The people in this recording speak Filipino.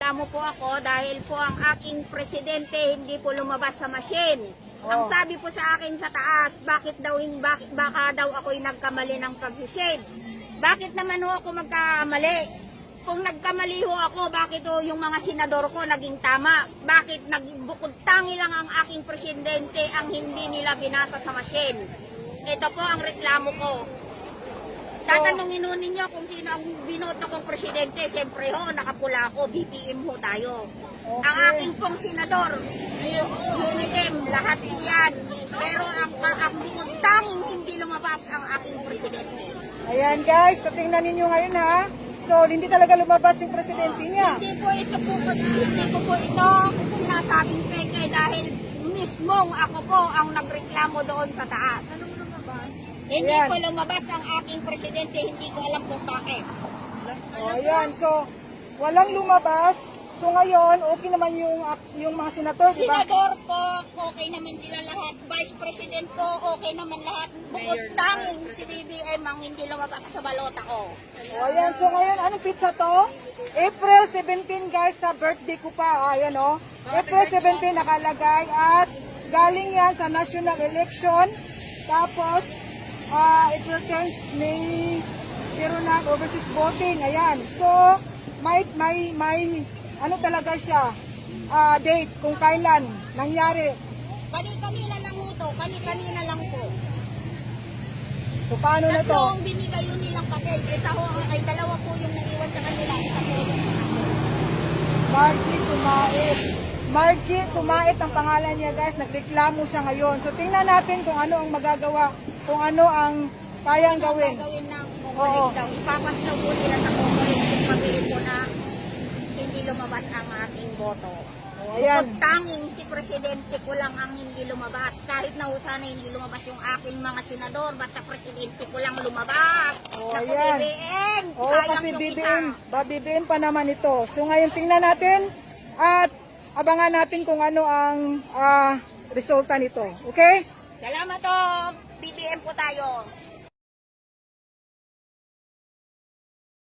Reklamo po ako dahil po ang aking presidente hindi po lumabas sa machine. Ang Oh. sabi po sa akin sa taas, bakit daw bakit baka daw ako'y nagkamali ng pag-shade? Bakit naman ho ako magkamali? Kung nagkamali ho ako, bakit ho yung mga senador ko naging tama? Bakit nagbukod tangi lang ang aking presidente ang hindi nila binasa sa machine? Ito po ang reklamo ko. Tatanungin ho ninyo kung sino ang binoto kong presidente. Siyempre ho, nakapula ako, BPM ho tayo. Ang aking pong senador, Unitem, lahat po yan. Pero ang, ang tanging hindi lumabas ang aking presidente. Ayan guys, so tingnan ninyo ngayon ha. So, hindi talaga lumabas yung presidente niya. Hindi po ito po, hindi ko po ito sinasabing peke dahil mismong ako po ang nagreklamo doon sa taas. Hindi Ayan. po lumabas ang aking presidente, hindi ko alam kung bakit. O, ayan. So, walang lumabas. So, ngayon, okay naman yung, yung mga senator, di ba? Senador ko, okay naman sila lahat. Vice President ko, okay naman lahat. Bukod tanging si BBM ang hindi lumabas sa balota ko. O, ayan. So, ngayon, anong pizza to? April 17, guys, sa birthday ko pa. Ayan, o. April 17 nakalagay at galing yan sa national election. Tapos, ah, it returns May 0 na overseas voting. Ayan. So, may, may, may, ano talaga siya, ah, date kung kailan nangyari. Kani-kanina lang ho to, kani-kanina lang po. So, paano na to? Tatlong binigay yun nilang papel. Isa ho, ay dalawa po yung naiwan sa kanila. Isa po yung Margie Sumait. Margie Sumait ang pangalan niya guys, nagreklamo siya ngayon. So tingnan natin kung ano ang magagawa, kung ano ang kayang gawin. gagawin ng Oo. Daw. Ipapas daw po nila sa Comelec yung papel ko na hindi lumabas ang aking boto. O, ayan. Bukod tanging si Presidente ko lang ang hindi lumabas. Kahit na ho sana hindi lumabas yung aking mga senador, basta Presidente ko lang lumabas. Oh, Naku, ayan. BBM! Oo, Sayang kasi yung BBM, isa. pa naman ito. So ngayon tingnan natin at abangan natin kung ano ang ah, resulta nito. Okay? Salamat po! BBM po tayo.